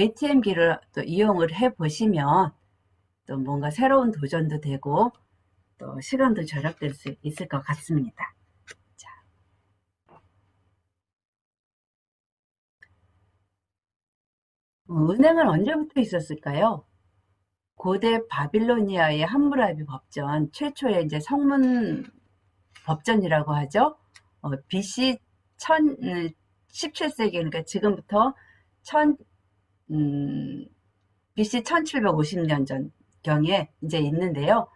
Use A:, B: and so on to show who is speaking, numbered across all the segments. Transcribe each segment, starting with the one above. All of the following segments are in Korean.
A: ATM기를 또 이용을 해 보시면 또 뭔가 새로운 도전도 되고 또 시간도 절약될 수 있을 것 같습니다. 자. 어, 은행은 언제부터 있었을까요? 고대 바빌로니아의 함무라비 법전, 최초의 이제 성문 법전이라고 하죠. 어, BC 1000, 17세기, 그러니까 지금부터 1000, 음, BC 1750년 전 경에 이제 있는데요.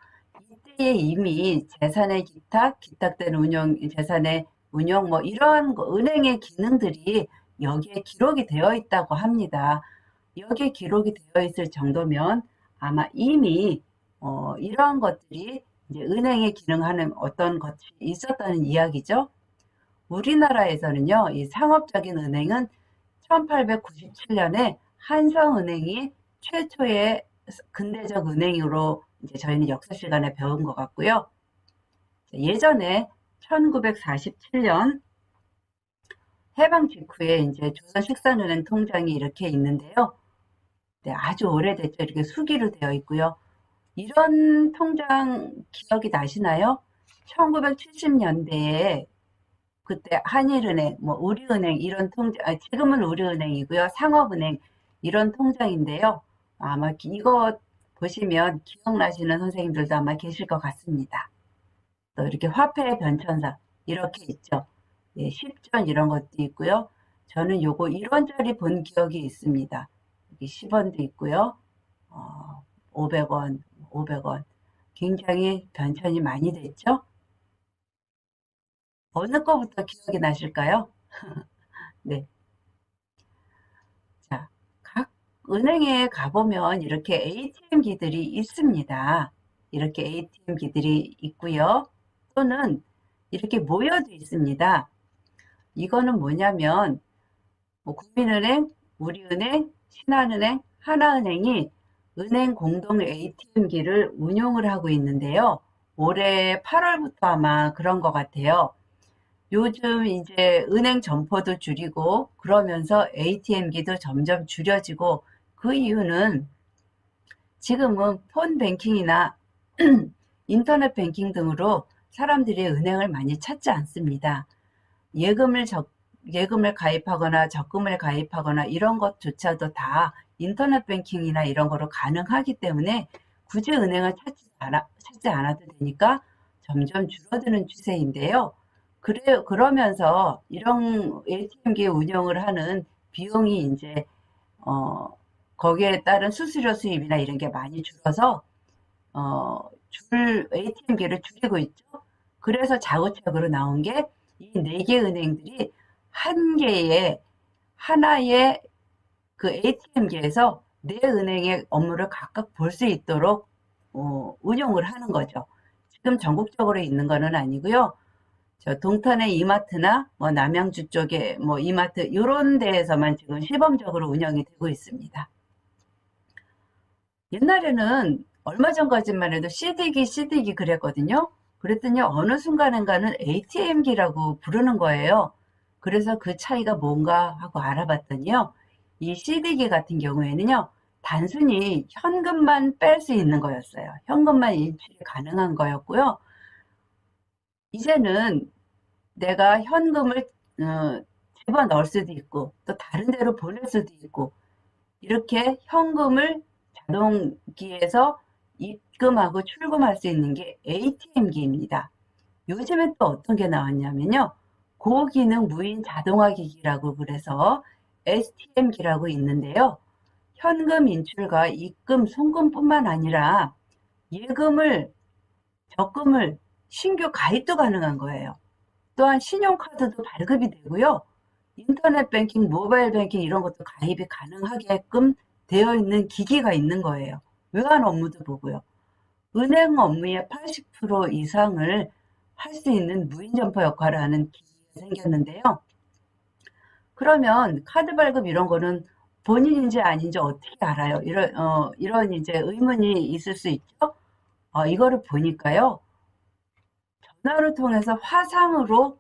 A: 이때에 이미 재산의 기탁, 기탁된 운영, 재산의 운영, 뭐 이러한 거, 은행의 기능들이 여기에 기록이 되어 있다고 합니다. 여기에 기록이 되어 있을 정도면 아마 이미 어, 이러한 것들이 은행에 기능하는 어떤 것이 있었다는 이야기죠. 우리나라에서는요, 이 상업적인 은행은 1897년에 한성은행이 최초의 근대적 은행으로 이제 저희는 역사 시간에 배운 것 같고요. 예전에 1947년 해방 직후에 이제 조선 식산은행 통장이 이렇게 있는데요. 네, 아주 오래됐죠. 이렇게 수기로 되어 있고요. 이런 통장 기억이 나시나요? 1970년대에 그때 한일은행, 뭐 우리은행 이런 통장, 아, 지금은 우리은행이고요. 상업은행 이런 통장인데요. 아마 이거 보시면 기억나시는 선생님들도 아마 계실 것 같습니다. 또 이렇게 화폐 변천사 이렇게 있죠. 예, 10전 이런 것도 있고요. 저는 요거 1원짜리 본 기억이 있습니다. 여기 10원도 있고요. 어, 500원, 500원. 굉장히 변천이 많이 됐죠? 어느 거부터 기억이 나실까요? 네. 자, 각 은행에 가보면 이렇게 ATM기들이 있습니다. 이렇게 ATM기들이 있고요. 또는 이렇게 모여도 있습니다. 이거는 뭐냐면 뭐 국민은행, 우리은행, 신한은행, 하나은행이 은행 공동 ATM기를 운용을 하고 있는데요. 올해 8월부터 아마 그런 것 같아요. 요즘 이제 은행 점포도 줄이고 그러면서 ATM기도 점점 줄여지고 그 이유는 지금은 폰 뱅킹이나 인터넷 뱅킹 등으로 사람들이 은행을 많이 찾지 않습니다. 예금을 적, 예금을 가입하거나 적금을 가입하거나 이런 것조차도 다 인터넷 뱅킹이나 이런 거로 가능하기 때문에 굳이 은행을 찾지, 않아, 찾지 않아도 되니까 점점 줄어드는 추세인데요. 그래, 그러면서 이런 ATM기 운영을 하는 비용이 이제, 어, 거기에 따른 수수료 수입이나 이런 게 많이 줄어서, 어, 줄, ATM기를 줄이고 있죠. 그래서 자구책으로 나온 게 이 네 개 은행들이 한 개의, 하나의 그 ATM기에서 네 은행의 업무를 각각 볼 수 있도록, 어, 운용을 하는 거죠. 지금 전국적으로 있는 거는 아니고요. 저 동탄의 이마트나 뭐 남양주 쪽에 뭐 이마트 이런 데에서만 지금 시범적으로 운영이 되고 있습니다. 옛날에는 얼마 전까지만 해도 CD기 CD기 그랬거든요. 그랬더니 어느 순간인가는 ATM기라고 부르는 거예요. 그래서 그 차이가 뭔가 하고 알아봤더니요. 이 CD기 같은 경우에는요. 단순히 현금만 뺄 수 있는 거였어요. 현금만 인출이 가능한 거였고요. 이제는 내가 현금을 어, 집어 넣을 수도 있고 또 다른 데로 보낼 수도 있고 이렇게 현금을 자동기에서 입금하고 출금할 수 있는 게 ATM기입니다. 요즘엔 또 어떤 게 나왔냐면요. 고기능 무인 자동화 기기라고 그래서 STM기라고 있는데요. 현금 인출과 입금, 송금뿐만 아니라 예금을, 적금을 신규 가입도 가능한 거예요. 또한 신용카드도 발급이 되고요. 인터넷 뱅킹, 모바일 뱅킹 이런 것도 가입이 가능하게끔 되어 있는 기기가 있는 거예요. 외환 업무도 보고요. 은행 업무의 80% 이상을 할 수 있는 무인 점포 역할을 하는 기기가 생겼는데요. 그러면 카드 발급 이런 거는 본인인지 아닌지 어떻게 알아요? 이런, 어, 이런 이제 의문이 있을 수 있죠? 어, 이거를 보니까요. 전화를 통해서 화상으로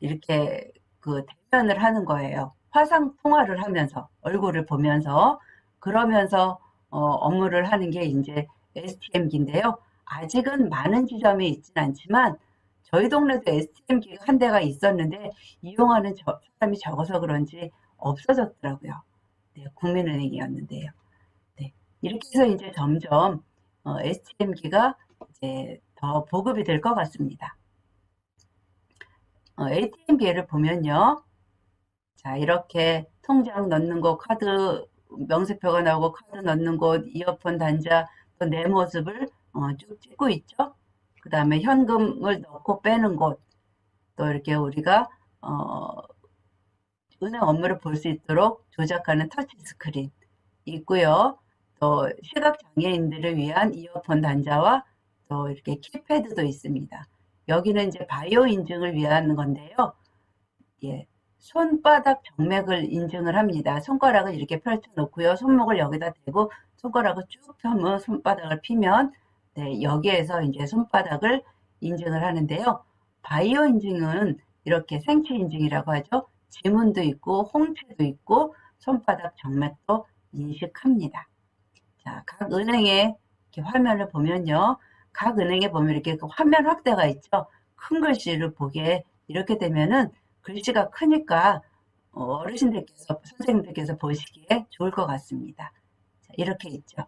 A: 이렇게 그 대면을 하는 거예요. 화상 통화를 하면서 얼굴을 보면서 그러면서 어, 업무를 하는 게 이제 STM기인데요. 아직은 많은 지점이 있진 않지만 저희 동네도 STM기가 한 대가 있었는데 이용하는 저- 사람이 적어서 그런지 없어졌더라고요. 네, 국민은행이었는데요. 네, 이렇게 해서 이제 점점 어, STM기가 이제 더 보급이 될 것 같습니다. 어, ATM기를 보면요. 자, 이렇게 통장 넣는 곳, 카드 명세표가 나오고 카드 넣는 곳, 이어폰 단자, 또 내 모습을 어, 쭉 찍고 있죠. 그 다음에 현금을 넣고 빼는 곳, 또 이렇게 우리가 어, 은행 업무를 볼 수 있도록 조작하는 터치 스크린 있고요. 또 시각 장애인들을 위한 이어폰 단자와 또 이렇게 키패드도 있습니다. 여기는 이제 바이오 인증을 위한 건데요. 예, 손바닥 정맥을 인증을 합니다. 손가락을 이렇게 펼쳐 놓고요. 손목을 여기다 대고 손가락을 쭉 펴면 손바닥을 피면 네, 여기에서 이제 손바닥을 인증을 하는데요. 바이오 인증은 이렇게 생체 인증이라고 하죠. 지문도 있고 홍채도 있고 손바닥 정맥도 인식합니다. 자, 각 은행의 화면을 보면요. 각 은행에 보면 이렇게 그 화면 확대가 있죠. 큰 글씨를 보게 이렇게 되면은 글씨가 크니까 어, 어르신들께서 선생님들께서 보시기에 좋을 것 같습니다. 자, 이렇게 있죠.